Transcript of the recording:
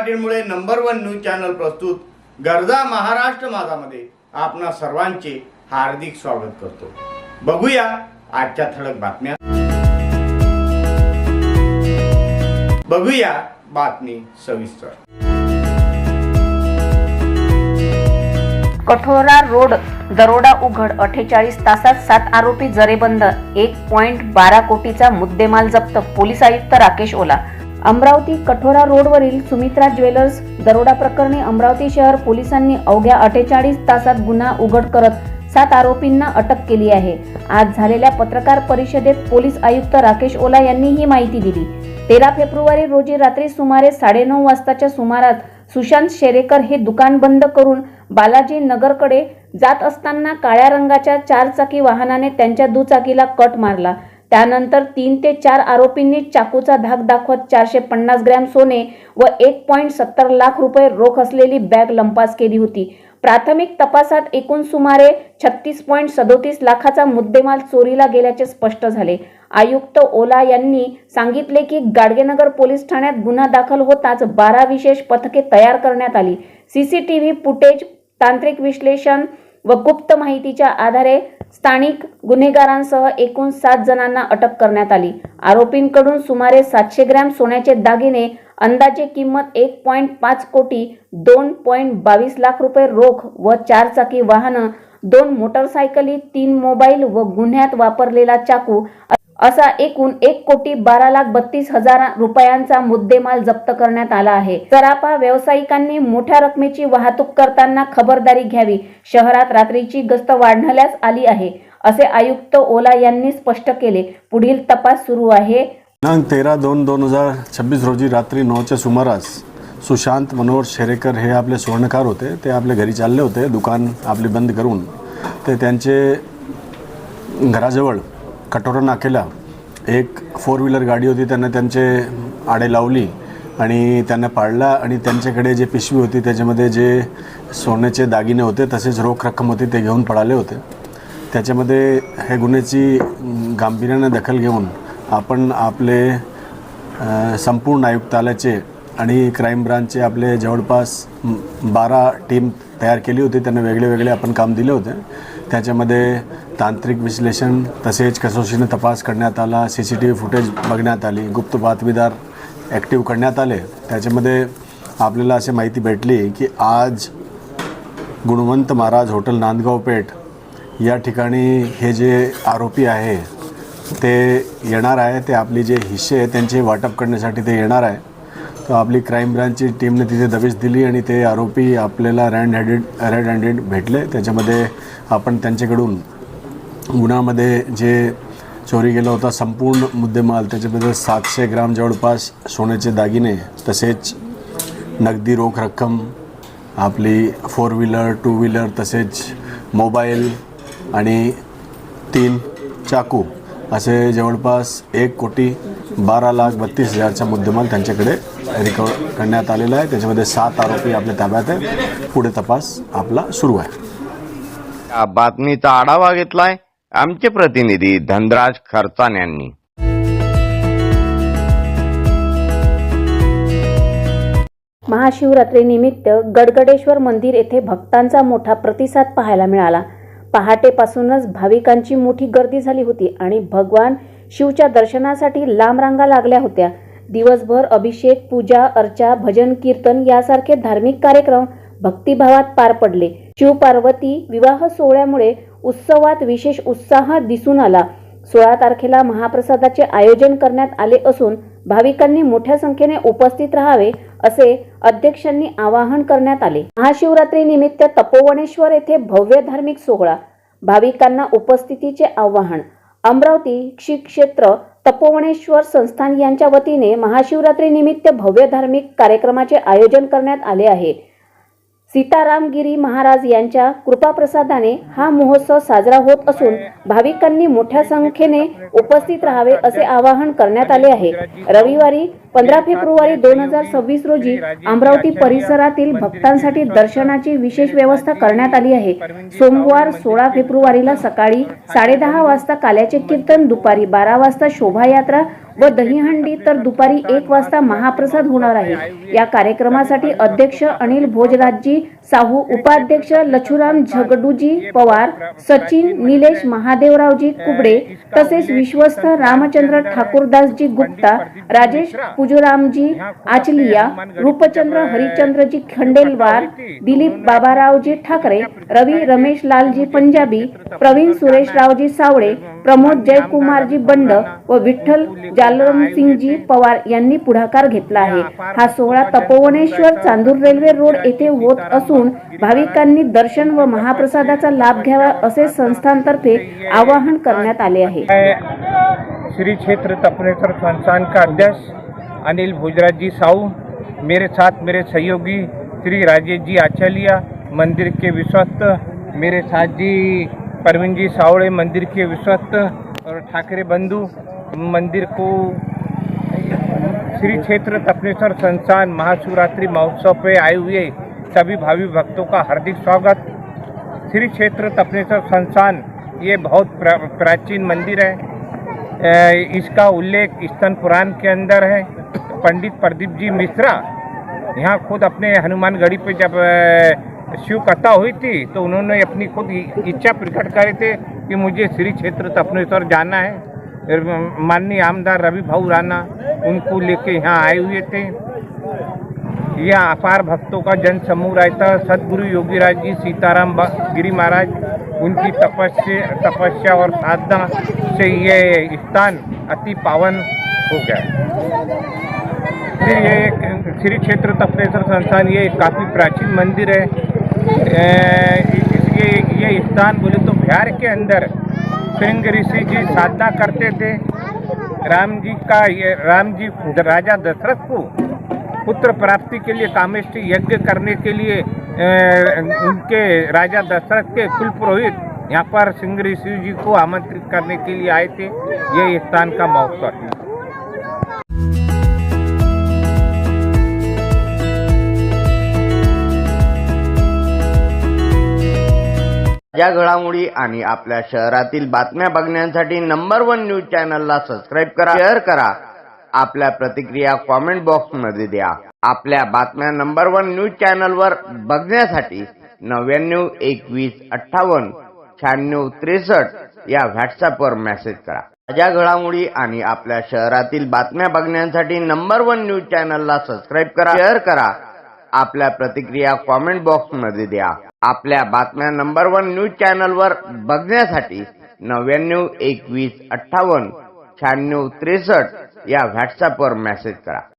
पाटीलमुळे number one news channel प्रस्तुत गरजा महाराष्ट्र माझामध्ये आपणा सर्वांचे हार्दिक स्वागत करतो. बघूया आजच्या ठळक बातम्या. बघूया बातमी सविस्तर. कठोरा रोड दरोडा उघड अठ्ठेचाळीस तासात सात आरोपी जरेबंद एक पॉइंट बारा कोटीचा मुद्देमाल जप्त पोलीस आयुक्त राकेश ओला अमरावती कठोरा रोडवरील सुमित्रा ज्वेलर्स दरोडा प्रकरणी अमरावती शहर पोलिसांनी अवघ्या अठ्ठेचाळीस तासात गुन्हा उघड करत सात आरोपींना अटक केली आहे. आज झालेल्या पत्रकार परिषदेत पोलीस आयुक्त राकेश ओला यांनी ही माहिती दिली. तेरा फेब्रुवारी रोजी रात्री सुमारे साडेनऊ वाजताच्या सुमारास सुशांत शेरेकर हे दुकान बंद करून बालाजी नगरकडे जात असताना काळ्या रंगाच्या चारचाकी वाहनाने त्यांच्या दुचाकीला कट मारला. त्यानंतर तीन ते चार आरोपींनी चाकूचा धाक दाखवत चारशे पन्नास ग्रॅम सोने व एक पॉईंट सत्तर लाख रुपये रोख असलेली बॅग लंपास केली होती. प्राथमिक तपासात एकूण सुमारे छत्तीस पॉईंट सदोतीस लाखाचा मुद्देमाल चोरीला गेल्याचे स्पष्ट झाले. आयुक्त ओला यांनी सांगितले की गाडगेनगर पोलीस ठाण्यात गुन्हा दाखल होताच बारा विशेष पथके तयार करण्यात आली. सीसीटीव्ही फुटेज तांत्रिक विश्लेषण व गुप्त माहितीच्या आधारे स्थानिक गुन्हेगारांसह एकूण सात जणांना अटक करण्यात आली. आरोपींकडून सुमारे सातशे ग्रॅम सोन्याचे दागिने अंदाजे किंमत एक पॉईंट पाच कोटी दोन पॉईंट बावीस लाख रुपये रोख व चारचाकी वाहनं दोन मोटरसायकली तीन मोबाईल व गुन्ह्यात वापरलेला चाकू असा एकूण एक कोटी बारा लाख बत्तीस हजार रुपयांचा मुद्देमाल जप्त करण्यात आला आहे. सरापा व्यावसायिकांनी मोठ्या रकमेची वाहतूक करताना खबरदारी घ्यावी. शहरात रात्रीची गस्त वाढण्यास आली आहे असे आयुक्त ओला यांनी स्पष्ट केले. पुढील तपास सुरू आहे. दिनांक तेरा दोन दोन हजार छब्बीस रोजी रात्री नऊच्या सुमारास सुशांत मनोहर शेरेकर हे आपले सुवर्णकार होते. ते आपल्या घरी चालले होते. दुकान आपले बंद करून ते त्यांचे घराजवळ कटोरा नाकेला एक फोर व्हीलर गाडी होती त्यांना त्यांचे आडे लावली आणि त्यांना पाळला आणि त्यांच्याकडे जे पिशवी होती त्याच्यामध्ये जे सोन्याचे दागिने होते तसेच रोख रक्कम होती ते घेऊन पळाले होते. त्याच्यामध्ये हे गुन्ह्याची गांभीर्याने दखल घेऊन आपण आपले संपूर्ण आयुक्तालयाचे आणि क्राईम ब्रांचचे आपले जवळपास बारा टीम तयार केली होती त्यांना वेगळे वेगळे आपण काम दिले होते. त्याच्यामध्ये तांत्रिक विश्लेषण तसेच कसोशीने तपास करण्यात आला C C T V footage बघण्यात आली गुप्त बातमीदार ॲक्टिव्ह करण्यात आले. त्याच्यामध्ये आपल्याला अशी माहिती भेटली की आज गुणवंत महाराज हॉटेल नांदगाव पेठ या ठिकाणी हे जे आरोपी आहे ते येणार आहे ते आपली जे हिस्से आहे त्यांचे वाटप करण्यासाठी ते येणार आहे. तर आपली क्राईम ब्रांचची टीमने तिथे दबेश दिली आणि ते आरोपी आपल्याला रँड हँडेड रेड हँडेड भेटले. त्याच्यामध्ये आपण त्यांच्याकडून गुन्ह्यामध्ये जे चोरी गेला होता संपूर्ण मुद्देमाल त्याच्यामध्ये सातशे ग्राम जवळपास सोन्याचे दागिने तसेच नगदी रोख रक्कम आपली फोर व्हीलर टू व्हीलर तसेच मोबाईल आणि तीन चाकू असे जवळपास एक कोटी बारा लाख बत्तीस हजारचा मुद्देमाल त्यांच्याकडे रिकवर करण्यात आलेला आहे. त्याच्यामध्ये सात आरोपी आपल्या ताब्यात आहे. पुढे तपास आपला सुरू आहे. या बातमीचा आढावा घेतलाय आमचे प्रतिनिधी धनराज खरचान यांनी. महाशिवरात्रीनिमित्त गडगडेश्वर मंदिर येथे भक्तांचा मोठा प्रतिसाद पाहायला मिळाला. पहाटेपासूनच भाविकांची मोठी गर्दी झाली होती आणि भगवान शिवच्या दर्शनासाठी लांब रांगा लागल्या होत्या. दिवसभर अभिषेक पूजा अर्चा भजन कीर्तन यासारखे धार्मिक कार्यक्रम भक्तिभावात पार पडले. शिवपार्वती विवाह सोहळ्यामुळे उत्सवात विशेष उत्साह दिसून आला. सोळा तारखेला महाप्रसादाचे आयोजन करण्यात आले असून भाविकांनी मोठ्या संख्येने उपस्थित राहावे असे अध्यक्षांनी आवाहन करण्यात आले. महाशिवरात्री निमित्त तपोवनेश्वर येथे भव्य धार्मिक सोहळा. भाविकांना उपस्थितीचे आवाहन अमरावती श्री क्षेत्र तपोवनेश्वर संस्थान यांच्या वतीने महाशिवरात्री निमित्त भव्य धार्मिक कार्यक्रमाचे आयोजन करण्यात आले आहे. सीतारामगिरी महाराज यांच्या कृपाप्रसादाने हा महोत्सव साजरा होत असून भाविकांनी मोठ्या संख्येने उपस्थित राहावे असे आवाहन करण्यात आले आहे. रविवारी पंधरा फेब्रुवारी दोन हजार सव्वीस रोजी अमरावती परिसरातील भक्तांसाठी दर्शनाची विशेष व्यवस्था करण्यात आली आहे. सोमवार सोळा फेब्रुवारीला सकाळी साडेदहा वाजता काल्याचे कीर्तन दुपारी बारा वाजता शोभायात्रा व दहीहंडी तर दुपारी एक वाजता महाप्रसाद होणार आहे. या कार्यक्रमासाठी अध्यक्ष अनिल भोजराजजी साहू उपाध्यक्ष लछुराम झगडूजी पवार सचिन निलेश महादेवरावजी कुबडे तसेच विश्वस्त रामचंद्र ठाकूरदासजी गुप्ता राजेश पुजुरामजी आचलिया रूपचंद्र हरिचंद्रजी खंडेलवार दिलीप बाबारावजी ठाकरे रवी रमेश लालजी पंजाबी प्रवीण सुरेशरावजी सावळे प्रमोद जयकुमारजी बंड व विठ्ठल जालरामसिंगजी पवार यांनी पुढाकार घेतला आहे. हा सोहळा तपोवनेश्वर चांदूर रेल्वे रोड येथे होत असून भाविकांनी दर्शन व महाप्रसादाचा लाभ घ्यावा असे संस्थांतर्फे आवाहन करण्यात आले आहे. श्री क्षेत्र तपनेश्वर संस्थान का अध्यक्ष अनिल भोजराज जी साहू, मेरे साथ मेरे सहयोगी श्री राजेश जी आचार्य, मंदिर के विश्वस्त, मेरे साथ जी परवीन जी सावड़े मंदिर के विश्वस्त और ठाकरे बंधु, मंदिर को श्री क्षेत्र तपनेश्वर संस्थान महाशिवरात्रि महोत्सव पे आए हुए सभी भावी भक्तों का हार्दिक स्वागत। श्री क्षेत्र तपनेश्वर संस्थान, ये बहुत प्राचीन मंदिर है। इसका उल्लेख स्तन पुराण के अंदर है। पंडित प्रदीप जी मिश्रा यहाँ खुद अपने हनुमानगढ़ी पे जब शिव कथा हुई थी तो उन्होंने अपनी खुद इच्छा प्रकट करे थे कि मुझे श्री क्षेत्र तपनेश्वर जाना है। माननीय आमदार रवि भाऊ राणा उनको लेके यहाँ आए हुए थे। यह अपार भक्तों का जन समूह रहता, सदगुरु योगीराज जी, सीताराम गिरी महाराज उनकी तपस्या तपस्या और साधना से ये स्थान अति पावन हो गया फिर ये एक श्री क्षेत्र तपनेश्वर संस्थान ये काफ़ी प्राचीन मंदिर है। अ, इस- ये स्थान बोले तो बिहार के अंदर श्रृंग ऋषि जी साधना करते थे। राम जी का ये राम जी राजा दशरथ को पुत्र प्राप्ति के लिए कामेष्टि यज्ञ करने के लिए उनके राजा दशरथ के कुल पुरोहित यहाँ पर सिंगरी शिव जी को आमंत्रित करने के लिए आए थे। ये स्थान का महोत्सव है। या घडामोडी आणि आपल्या शहरातील बातम्या बघण्यासाठी नंबर वन न्यूज चॅनलला सबस्क्राईब करा शेअर करा. आपल्या प्रतिक्रिया कॉमेंट बॉक्समध्ये द्या. आपल्या बातम्या नंबर वन न्यूज चॅनलवर बघण्यासाठी नव्याण्णव एकवीस अठ्ठावन्न शहाण्णव त्रेसष्ट या व्हॉट्सअपवर मेसेज करा. ताज्या घडामोडी आणि आपल्या शहरातील बातम्या बघण्यासाठी नंबर वन न्यूज चॅनलला सबस्क्राईब करा. शेअर करा. आपल्या प्रतिक्रिया कॉमेंट बॉक्समध्ये द्या. आपल्या बातम्या नंबर वन न्यूज चॅनलवर बघण्यासाठी नव्याण्णव एकवीस अठ्ठावन्न शहाण्णव त्रेसष्ट या व्हॉट्सअपवर मेसेज करा.